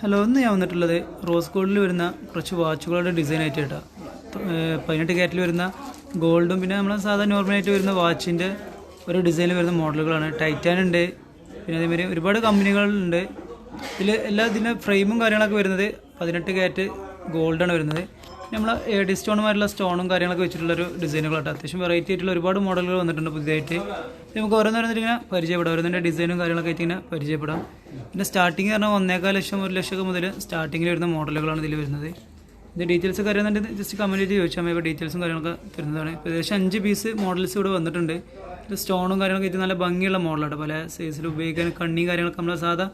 Hello ഇന്ന് ഞാൻ വന്നിട്ടുള്ളത് റോസ് ഗോൾഡിൽ വരുന്ന കുറച്ച് വാച്ചുകളുടെ ഡിസൈൻ ആയിട്ട് കേട്ടോ പതിനെട്ട് ക്യാറ്റിൽ വരുന്ന ഗോൾഡും പിന്നെ നമ്മൾ സാധാരണ നോർമലായിട്ട് വരുന്ന വാച്ചിന്റെ ഒരു ഡിസൈനിൽ വരുന്ന മോഡലുകളാണ്. ടൈറ്റാൻ ഉണ്ട് പിന്നെ അതേമാതിരി ഒരുപാട് കമ്പനികളുണ്ട് ഇതിൽ എല്ലാ ഇതിന്റെ ഫ്രെയിമും കാര്യങ്ങളൊക്കെ വരുന്നത് പതിനെട്ട് ക്യാറ്റ് ഗോൾഡാണ് വരുന്നത്. നമ്മൾ ഡി സ്റ്റോണുമായിട്ടുള്ള സ്റ്റോണും കാര്യങ്ങളൊക്കെ വെച്ചിട്ടുള്ളൊരു ഡിസൈനുകളായിട്ട് അത്യാവശ്യം വെറൈറ്റി ആയിട്ടുള്ള ഒരുപാട് മോഡലുകൾ വന്നിട്ടുണ്ട് പുതിയതായിട്ട്. നമുക്ക് ഓരോന്നോരോന്നിട്ട് ഇങ്ങനെ പരിചയപ്പെടാം. ഓരോന്നിന്റെ ഡിസൈനും കാര്യങ്ങളൊക്കെ ആയിട്ട് ഇങ്ങനെ പരിചയപ്പെടാം. പിന്നെ സ്റ്റാർട്ടിങ് പറഞ്ഞാൽ ഒന്നേക്കാൽ ലക്ഷം ഒരു ലക്ഷം മുതൽ സ്റ്റാർട്ടിങ്ങിൽ വരുന്ന മോഡലുകളാണ് ഇതിൽ വരുന്നത്. ഇത് ഡീറ്റെയിൽസ് ഒക്കെ അറിയാന്നുണ്ടെങ്കിൽ ജസ്റ്റ് കമന്റ് ചെയ്ത് ചോദിച്ചാൽ മതി. ഡീറ്റെയിൽസും കാര്യങ്ങളൊക്കെ തരുന്നതാണ്. ഇപ്പോൾ ഏകദേശം അഞ്ച് പീസ് മോഡൽസ് ഇവിടെ വന്നിട്ടുണ്ട്. ഇത് സ്റ്റോണും കാര്യങ്ങളൊക്കെ ആയിട്ട് നല്ല ഭംഗിയുള്ള മോഡലാണ് പല സൈസിൽ ഉപയോഗിക്കാൻ കണ്ണിയും കാര്യങ്ങളൊക്കെ നമ്മൾ സാധാ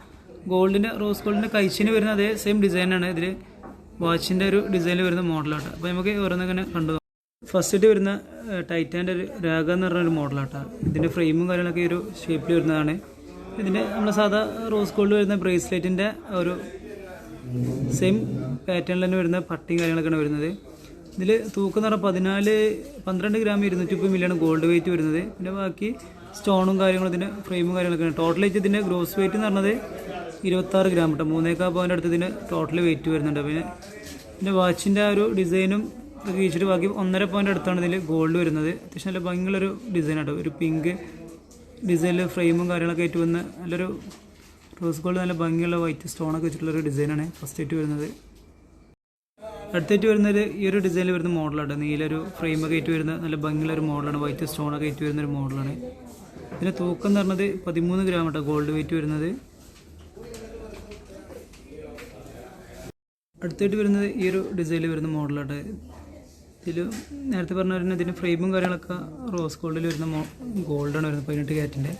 ഗോൾഡിന്റെ റോസ് ഗോൾഡിന്റെ കഴിച്ചിന് വരുന്ന അതേ സെയിം ഡിസൈനാണ് ഇതിൽ വാച്ചിന്റെ ഒരു ഡിസൈനിൽ വരുന്ന മോഡലാട്ടോ. അപ്പോൾ നമുക്ക് ഓരോന്നിങ്ങനെ കണ്ടു ഫസ്റ്റിട്ട് വരുന്ന ടൈറ്റാന്റെ ഒരു രാഗ എന്ന് പറഞ്ഞ ഒരു മോഡലാട്ടോ. ഇതിന്റെ ഫ്രെയിമും കാര്യങ്ങളൊക്കെ ഒരു ഷേപ്പിൽ വരുന്നതാണ്. ഇതിന്റെ നമ്മൾ സാധാ റോസ് ഗോൾഡ് വരുന്ന ബ്രേസ്ലെറ്റിന്റെ ഒരു സെയിം പാറ്റേണിൽ തന്നെ വരുന്ന പട്ടിയും കാര്യങ്ങളൊക്കെയാണ് വരുന്നത്. ഇതിൽ തൂക്കം എന്ന് പറഞ്ഞാൽ പതിനാല് പന്ത്രണ്ട് ഗ്രാം ഇരുന്നൂറ്റി മുപ്പത് മില്ലിയാണ് ഗോൾഡ് വെയിറ്റ് വരുന്നത്. പിന്നെ ബാക്കി സ്റ്റോണും കാര്യങ്ങളും ഇതിന്റെ ഫ്രെയിമും കാര്യങ്ങളൊക്കെയാണ്. ടോട്ടൽ വെയിറ്റ് ഇതിന്റെ ഗ്രോസ് വെയിറ്റ് എന്ന് പറഞ്ഞത് ഇരുപത്താറ് ഗ്രാം കേട്ടോ മൂന്നേക്കാൽ പവന്റെ അടുത്ത് ഇതിന് ടോട്ടൽ വെയിറ്റ് വരുന്നുണ്ട്. പിന്നെ ഇതിന്റെ വാച്ചിന്റെ ആ ഒരു ഡിസൈനും കഴിച്ചിട്ട് ബാക്കി ഒന്നര പോയിന്റ് അടുത്താണ് ഇതിൽ ഗോൾഡ് വരുന്നത്. അത്യാവശ്യം നല്ല ഭംഗിയുള്ളൊരു ഡിസൈനാട്ടോ ഒരു പിങ്ക് ഡിസൈനിൽ ഫ്രെയിമും കാര്യങ്ങളൊക്കെ ആയിട്ട് വന്ന് നല്ലൊരു റോസ് ഗോൾഡ് നല്ല ഭംഗിയുള്ള വൈറ്റ് സ്റ്റോണൊക്കെ വെച്ചിട്ടുള്ളൊരു ഡിസൈനാണ് ഫസ്റ്റ് ആയിട്ട് വരുന്നത്. അടുത്തായിട്ട് വരുന്നത് ഈ ഒരു ഡിസൈനിൽ വരുന്ന മോഡലാണ് നീലൊരു ഫ്രെയിമൊക്കെ ആയിട്ട് വരുന്ന നല്ല ഭംഗിയുള്ള ഒരു മോഡലാണ് വൈറ്റ് സ്റ്റോണൊക്കെ ആയിട്ട് വരുന്ന ഒരു മോഡലാണ് ഇതിന്റെ തൂക്കം എന്ന് പറഞ്ഞത് പതിമൂന്ന് ഗ്രാം കേട്ടോ ഗോൾഡ് വെയിറ്റ് വരുന്നത്. അടുത്തായിട്ട് വരുന്നത് ഈ ഒരു ഡിസൈനിൽ വരുന്ന മോഡലാണ് ഇതിൽ നേരത്തെ പറഞ്ഞ പറഞ്ഞാൽ ഇതിന്റെ ഫ്രെയിമും കാര്യങ്ങളൊക്കെ റോസ് ഗോൾഡിൽ വരുന്ന മോ ഗോൾഡാണ് വരുന്നത് പതിനെട്ട് ക്യാറ്റിന്റെ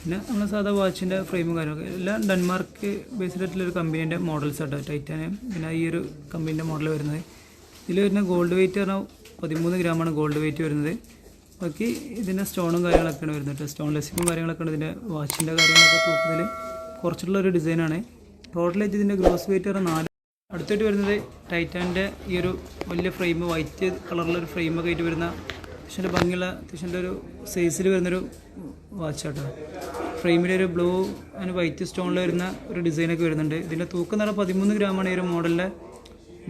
പിന്നെ നമ്മൾ സാധാ വാച്ചിന്റെ ഫ്രെയിമും കാര്യങ്ങളൊക്കെ. എല്ലാം ഡെൻമാർക്ക് ബേസ്ഡ് ആയിട്ടുള്ള ഒരു കമ്പനീന്റെ മോഡൽസ് ആട്ടോ ടൈറ്റാനിയം പിന്നെ ഈ ഒരു കമ്പനീന്റെ മോഡൽ വരുന്നത്. ഇതിൽ വരുന്ന ഗോൾഡ് വെയിറ്റ് പറഞ്ഞാൽ പതിമൂന്ന് ഗ്രാമാണ് ഗോൾഡ് വെയിറ്റ് വരുന്നത്. ബാക്കി ഇതിന്റെ സ്റ്റോണും കാര്യങ്ങളൊക്കെയാണ് വരുന്നത് സ്റ്റോൺ ലെസിപ്പും കാര്യങ്ങളൊക്കെയാണ് ഇതിന്റെ വാച്ചിന്റെ കാര്യങ്ങളൊക്കെ തൂക്കുന്നതിൽ കുറച്ചിട്ടുള്ള ഒരു ഡിസൈനാണ് ടോട്ടലായിട്ട് ഇതിന്റെ ഗ്രോസ് വെയിറ്റ് പറഞ്ഞാൽ നാല് അടുത്തായിട്ട് വരുന്നത് ടൈറ്റാന്റെ ഈ ഒരു വലിയ ഫ്രെയിം വൈറ്റ് കളറിലൊരു ഫ്രെയിമൊക്കെ ആയിട്ട് വരുന്ന അത്യാവശ്യം ഭംഗിയുള്ള അത്യാവശ്യം ഒരു സൈസിൽ വരുന്നൊരു വാച്ചാട്ടോ ഫ്രെയിമിൽ ഒരു ബ്ലൂ ആൻഡ് വൈറ്റ് സ്റ്റോണിൽ വരുന്ന ഒരു ഡിസൈനൊക്കെ വരുന്നുണ്ട്. ഇതിന്റെ തൂക്കം എന്ന് പതിമൂന്ന് ഗ്രാമാണ് ഈ ഒരു മോഡലിന്റെ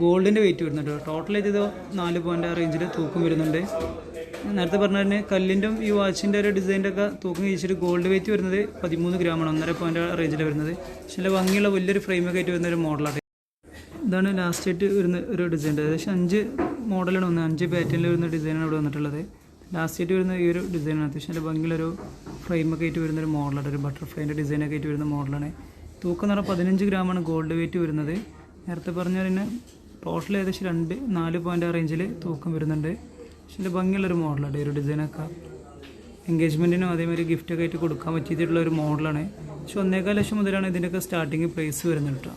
ഗോൾഡിന്റെ വെയിറ്റ് വരുന്നുണ്ട് ടോട്ടലായിട്ട് ഇത് നാല് പോയിന്റ് ആ റേഞ്ചിൽ തൂക്കം വരുന്നുണ്ട്. നേരത്തെ പറഞ്ഞ തന്നെ കല്ലിന്റെ ഈ വാച്ചിന്റെ ഒരു ഡിസൈന്റെ ഒക്കെ തൂക്കം കഴിച്ചിട്ട് ഗോൾഡ് വെയിറ്റ് വരുന്നത് പതിമൂന്ന് ഗ്രാമാണ് ഒന്നര പോയിന്റ് റേഞ്ചിൽ വരുന്നത്. പക്ഷേ ഭംഗിയുള്ള വലിയൊരു ഫ്രെയിമൊക്കെ ആയിട്ട് വരുന്ന ഒരു മോഡലാണ് ഇതാണ് ലാസ്റ്റ് ആയിട്ട് വരുന്ന ഒരു ഡിസൈൻ ഏകദേശം അഞ്ച് മോഡലാണ് വന്നത്. അഞ്ച് പാറ്റേണിൽ വരുന്ന ഡിസൈനാണ് ഇവിടെ വന്നിട്ടുള്ളത്. ലാസ്റ്റ് ആയിട്ട് വരുന്ന ഈ ഒരു ഡിസൈനാണ് അത്യാവശ്യം നല്ല ഭംഗിയുള്ളൊരു ഫ്രെയിമൊക്കെ ആയിട്ട് വരുന്ന ഒരു മോഡലാണ് ഒരു ബട്ടർഫ്ലൈന്റെ ഡിസൈനൊക്കെ ആയിട്ട് വരുന്ന മോഡലാണ് തൂക്കം എന്ന് പറഞ്ഞാൽ പതിനഞ്ച് ഗ്രാമാണ് ഗോൾഡ് വെയിറ്റ് വരുന്നത്. നേരത്തെ പറഞ്ഞ തന്നെ ടോട്ടൽ ഏകദേശം രണ്ട് നാല് പോയിന്റ് ആ റേഞ്ചിൽ തൂക്കം വരുന്നുണ്ട്. പക്ഷേ നല്ല ഭംഗിയുള്ളൊരു മോഡലാണ് ഈ ഒരു ഡിസൈനൊക്കെ എൻഗേജ്മെന്റിനും അതേമാതിരി ഗിഫ്റ്റൊക്കെ ആയിട്ട് കൊടുക്കാൻ പറ്റിയിട്ടുള്ള ഒരു മോഡലാണ് പക്ഷേ ഒന്നേകാൽ ലക്ഷം മുതലാണ് ഇതിന്റെയൊക്കെ സ്റ്റാർട്ടിങ് പ്രൈസ് വരുന്നത് കേട്ടോ.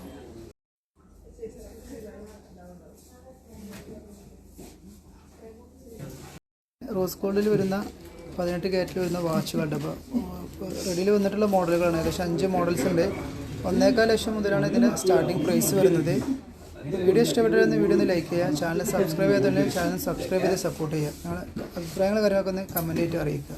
റോസ് ഗോൾഡിൽ വരുന്ന പതിനെട്ട് കാരറ്റിൽ വരുന്ന വാച്ചുകളുണ്ട് അപ്പോൾ റെഡിയിൽ വന്നിട്ടുള്ള മോഡലുകളാണ്. ഏകദേശം അഞ്ച് മോഡൽസ് ഉണ്ട്. ഒന്നേക്കാൽ ലക്ഷം മുതലാണ് ഇതിന്റെ സ്റ്റാർട്ടിംഗ് പ്രൈസ് വരുന്നത്. വീഡിയോ ഇഷ്ടപ്പെട്ടിരുന്ന വീഡിയോ ഒന്ന് ലൈക്ക് ചെയ്യുക. ചാനൽ സബ്സ്ക്രൈബ് ചെയ്തിട്ടുണ്ടെങ്കിൽ ചാനൽ സബ്സ്ക്രൈബ് ചെയ്ത് സപ്പോർട്ട് ചെയ്യുക. നിങ്ങളുടെ അഭിപ്രായങ്ങൾ കാര്യങ്ങളൊക്കെ ഒന്ന് കമന്റ് ആയിട്ട് അറിയിക്കുക.